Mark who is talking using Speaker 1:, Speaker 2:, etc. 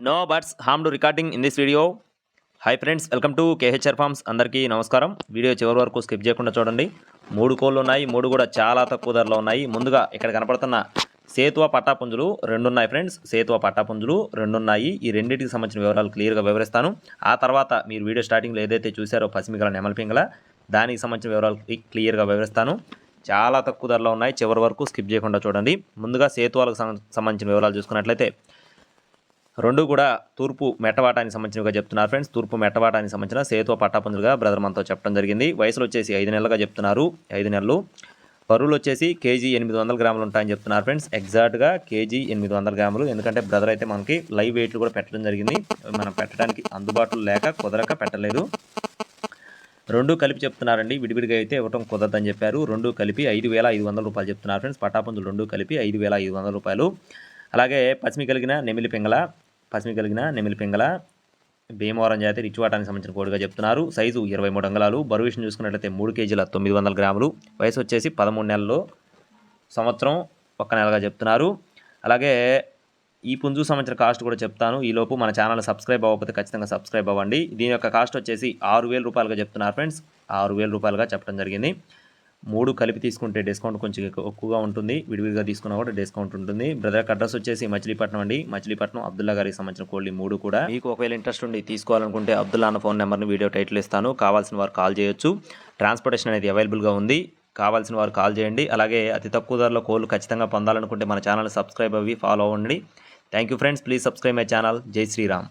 Speaker 1: No birds harm to recording in this video hi friends welcome to KHR farms అందరికీ నమస్కారం. Video చివరి వరకు skip చేయకుండా చూడండి. మూడు కోళ్ళు ఉన్నాయి మూడు కూడా చాలా తక్కువ ధరలో ఉన్నాయి. ముందుగా ఇక్కడ కనపడుతున్న సేతువ పట్టాపుంజులు రెండు ఉన్నాయి ఫ్రెండ్స్ సేతువ పట్టాపుంజులు రెండు ఉన్నాయి. ఈ రెండింటికి సంబంధించిన వివరాలు క్లియర్గా వివరిస్తాను. ఆ తర్వాత మీరు వీడియో స్టార్టింగ్లో ఏదైతే చూసారో పసిమిగల నెమలిపింగల దానికి సంబంధించిన వివరాలు క్లియర్గా వివరిస్తాను. చాలా తక్కువ ధరలో ఉన్నాయి చివరి వరకు స్కిప్ చేయకుండా చూడండి. ముందుగా సేతువాలకు సంబంధించిన వివరాలు చూసుకున్నట్లయితే రెండు కూడా తూర్పు మెట్టవాటానికి సంబంధించినవిగా చెప్తున్నారు ఫ్రెండ్స్. తూర్పు మెట్టవాటానికి సంబంధించిన సేతువ పట్టాపందులుగా బ్రదర్ మనతో చెప్పడం జరిగింది. వయసులు వచ్చేసి ఐదు నెలలుగా చెప్తున్నారు. ఐదు నెలలు. బరువులు వచ్చేసి కేజీ ఎనిమిది వందల గ్రాములు ఉంటాయని చెప్తున్నారు ఫ్రెండ్స్. ఎగ్జాక్ట్గా కేజీ ఎనిమిది వందల గ్రాములు. ఎందుకంటే బ్రదర్ అయితే మనకి లైవ్ వెయిట్లు కూడా పెట్టడం జరిగింది. మనం పెట్టడానికి అందుబాటులో లేక కుదరక పెట్టలేదు. రెండు కలిపి చెప్తున్నారండి. విడివిడిగా అయితే ఇవ్వటం కుదరదని చెప్పారు. రెండు కలిపి ఐదు వేల ఐదు వందల రూపాయలు చెప్తున్నారు ఫ్రెండ్స్. పటాపుంజులు రెండు కలిపి ఐదు వేల ఐదు వందల రూపాయలు. అలాగే పచ్చిమి కలిగిన నెమిలి పింగళ పసిమి కలిగిన నెమిలి పింగళ భీమవరం జాతి రిచ్వాటానికి సంబంధించిన కోడిగా చెప్తున్నారు. సైజు ఇరవై మూడు అంగళాలు. బరువు విషయం చూసుకున్నట్లయితే మూడు కేజీల తొమ్మిది వందల గ్రాములు. వయసు వచ్చేసి పదమూడు నెలలు. సంవత్సరం ఒక్క నెలగా చెప్తున్నారు. అలాగే ఈ పుంజు సంబంధించిన కాస్ట్ కూడా చెప్తాను. ఈలోపు మన ఛానల్ సబ్స్క్రైబ్ అవ్వకపోతే ఖచ్చితంగా సబ్స్క్రైబ్ అవ్వండి. దీని యొక్క కాస్ట్ వచ్చేసి ఆరు వేల రూపాయలుగా చెప్తున్నారు ఫ్రెండ్స్. ఆరు వేల రూపాయలుగా చెప్పడం జరిగింది. మూడు కలిపి తీసుకుంటే డిస్కౌంట్ కొంచెం ఎక్కువగా ఉంటుంది. విడివిడిగా తీసుకున్నా కూడా డిస్కౌంట్ ఉంటుంది. బ్రదర్ అడ్రస్ వచ్చేసి మచిలీపట్నం అండి. మచిలీపట్నం అబ్దుల్లా గారికి సంబంధించిన కోళ్ళు మూడు కూడా. మీకు ఒకవేళ ఇంట్రెస్ట్ ఉండి తీసుకోవాలనుకుంటే అబ్దుల్లా అన్న ఫోన్ నెంబర్ని వీడియో టైటిల్ ఇస్తాను. కావాల్సిన వారు కాల్ చేయొచ్చు. ట్రాన్స్పోర్టేషన్ అనేది అవైలబుల్గా ఉంది. కావాల్సిన వారు కాల్ చేయండి. అలాగే అతి తక్కువ ధరలో కోళ్ళు ఖచ్చితంగా పొందాలనుకుంటే మన ఛానల్ సబ్స్క్రైబ్ అవి ఫాలో అవ్వండి. Thank you friends. Please subscribe my channel. Jai Shri Ram.